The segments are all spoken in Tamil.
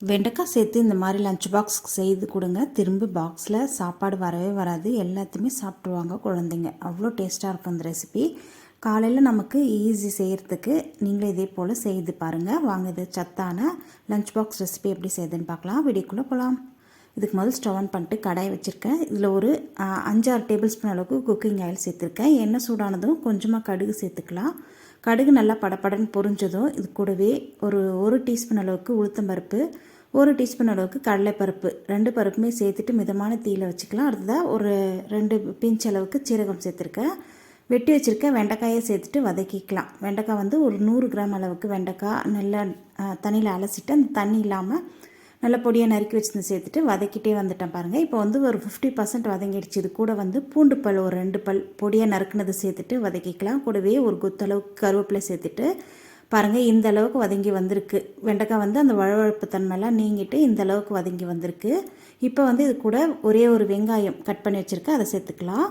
வெண்டைக்காய் சேர்த்து இந்த மாதிரி லஞ்ச் பாக்ஸ் செய்து கொடுங்க. திரும்ப பாக்ஸில் சாப்பாடு வரவே வராது. எல்லாத்தையுமே சாப்பிட்ருவாங்க குழந்தைங்க. அவ்வளோ டேஸ்ட்டாக இருக்கும் இந்த ரெசிபி காலையில் நமக்கு ஈஸி செய்கிறதுக்கு நீங்களும் இதே போல் செய்து பாருங்கள் வாங்க இது சத்தான லஞ்ச் பாக்ஸ் ரெசிபி எப்படி செய்யுதுன்னு பார்க்கலாம். வெடிக்குள்ளே போகலாம் இதுக்கு முதல் ஸ்டவ் ஆன் பண்ணிட்டு கடாய் வச்சுருக்கேன். இதில் ஒரு அஞ்சாறு டேபிள் ஸ்பூன் அளவுக்கு குக்கிங் ஆயில் சேர்த்துருக்கேன். எண்ணெய் சூடானதும் கொஞ்சமாக கடுகு சேர்த்துக்கலாம். கடுகு நல்லா படபடன்னு பொரிஞ்சதும் இது கூடவே ஒரு ஒரு டீஸ்பூன் அளவுக்கு உளுத்தம் பருப்பு ஒரு டீஸ்பூன் அளவுக்கு கடலைப்பருப்பு ரெண்டு பருப்புமே சேர்த்துட்டு மிதமான தீயில் வச்சுக்கலாம். அடுத்ததாக ஒரு ரெண்டு பிஞ்ச் அளவுக்கு சீரகம் சேர்த்துருக்கேன். வெட்டி வச்சுருக்க வெண்டைக்காயை சேர்த்துட்டு வதக்கிக்கலாம். வெண்டைக்காய் வந்து ஒரு நூறு கிராம் அளவுக்கு வெண்டைக்காய் நல்லா தண்ணியில் அலசிட்டு அந்த தண்ணி இல்லாமல் நல்ல பொடியாக நறுக்கி வச்சுருந்து சேர்த்துட்டு வதக்கிட்டே வந்துட்டேன் பாருங்கள் இப்போ வந்து ஒரு ஃபிஃப்டி பர்சன்ட் வதங்கிடுச்சு. இது கூட வந்து பூண்டு பல் ஒரு ரெண்டு பல் பொடியாக நறுக்குனதை சேர்த்துட்டு வதக்கிக்கலாம். கூடவே ஒரு குத்தளவுக்கு கருவேப்பிலை சேர்த்துட்டு பாருங்கள் இந்த அளவுக்கு வதங்கி வந்திருக்கு. வெண்டைக்காய் வந்து அந்த வழவழப்பு தன்மைலாம் நீங்கிட்டு இந்த அளவுக்கு வதங்கி வந்திருக்கு. இப்போ வந்து இது கூட ஒரே ஒரு வெங்காயம் கட் பண்ணி வச்சுருக்கேன். அதை சேர்த்துக்கலாம்.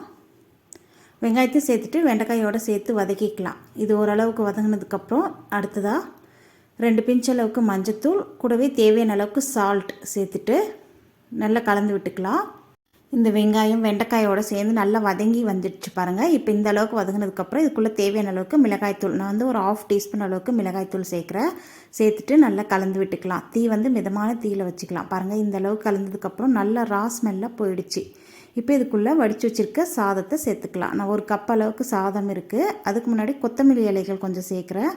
வெங்காயத்தையும் சேர்த்துட்டு வெண்டைக்காயோடு சேர்த்து வதக்கிக்கலாம். இது ஓரளவுக்கு வதங்கினதுக்கப்புறம் அடுத்ததாக ரெண்டு பிஞ்ச் அளவுக்கு மஞ்சத்தூள் கூடவே தேவையான அளவுக்கு சால்ட் சேர்த்துட்டு நல்லா கலந்து விட்டுக்கலாம். இந்த வெங்காயம் வெண்டைக்காயோட சேர்ந்து நல்லா வதங்கி வந்துடுச்சு பாருங்கள் இப்போ இந்த அளவுக்கு வதங்கினதுக்கப்புறம் இதுக்குள்ளே தேவையான அளவுக்கு மிளகாய்த்தூள் நான் வந்து ஒரு ஆஃப் டீஸ்பூன் அளவுக்கு மிளகாய்த்தூள் சேர்க்குறேன். சேர்த்துட்டு நல்லா கலந்து விட்டுக்கலாம். தீ வந்து மிதமான தீயில் வச்சுக்கலாம். பாருங்கள் இந்த அளவுக்கு கலந்ததுக்கப்புறம் நல்லா ரா ஸ்மெல்லாக போயிடுச்சு. இப்போ இதுக்குள்ளே வடித்து வச்சுருக்க சாதத்தை சேர்த்துக்கலாம். நான் ஒரு கப் அளவுக்கு சாதம் இருக்குது அதுக்கு முன்னாடி கொத்தமல்லி இலைகள் கொஞ்சம் சேர்க்குறேன்.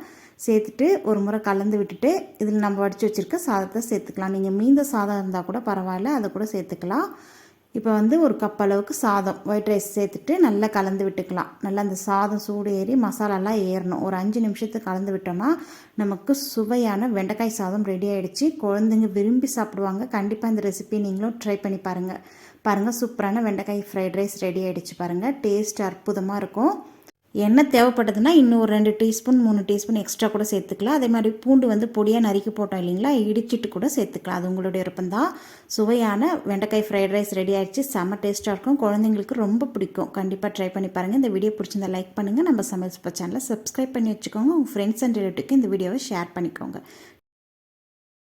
சேர்த்துட்டு ஒரு முறை கலந்து விட்டுட்டு இதில் நம்ம வடித்து வச்சுருக்க சாதத்தை சேர்த்துக்கலாம். நீங்கள் மீந்த சாதம் இருந்தால் கூட பரவாயில்ல அதை கூட சேர்த்துக்கலாம். இப்போ வந்து ஒரு கப் அளவுக்கு சாதம் ஒயிட் ரைஸ் சேர்த்துட்டு நல்லா கலந்து விட்டுக்கலாம். நல்லா அந்த சாதம் சூடு ஏறி மசாலாலாம் ஏறணும். ஒரு அஞ்சு நிமிஷத்துக்கு கலந்து விட்டோம்னா நமக்கு சுவையான வெண்டைக்காய் சாதம் ரெடி ஆகிடுச்சு குழந்தைங்க விரும்பி சாப்பிடுவாங்க. கண்டிப்பாக இந்த ரெசிபி நீங்களும் ட்ரை பண்ணி பாருங்கள் பாருங்கள் சூப்பரான வெண்டைக்காய் ஃப்ரைட் ரைஸ் ரெடி ஆகிடுச்சு பாருங்கள் டேஸ்ட் அற்புதமாக இருக்கும். எண்ணெய் தேவைப்பட்டதுன்னா இன்னும் ஒரு ரெண்டு டீஸ்பூன் மூணு டீஸ்பூன் எக்ஸ்ட்ரா கூட சேர்த்துக்கலாம். அதே மாதிரி பூண்டு வந்து பொடியாக நறுக்கி போட்டோம் இல்லைங்களா? இடிச்சிட்டு கூட சேர்த்துக்கலாம். அது உங்களுடைய விருப்பம்தான். சுவையான வெண்டைக்காய் ஃப்ரைட் ரைஸ் ரெடி ஆகிடுச்சு செம்ம டேஸ்ட்டாக இருக்கும். குழந்தைங்களுக்கு ரொம்ப பிடிக்கும். கண்டிப்பாக ட்ரை பண்ணி பாருங்கள் இந்த வீடியோ பிடிச்சிருந்தா லைக் பண்ணுங்கள் நம்ம சமையல் சேனலை சப்ஸ்கிரைப் பண்ணி வச்சுக்கோங்க. உங்கள் ஃப்ரெண்ட்ஸ் அண்ட் ரிலேட்டிவ்க்கு இந்த வீடியோவை ஷேர் பண்ணிக்கோங்க.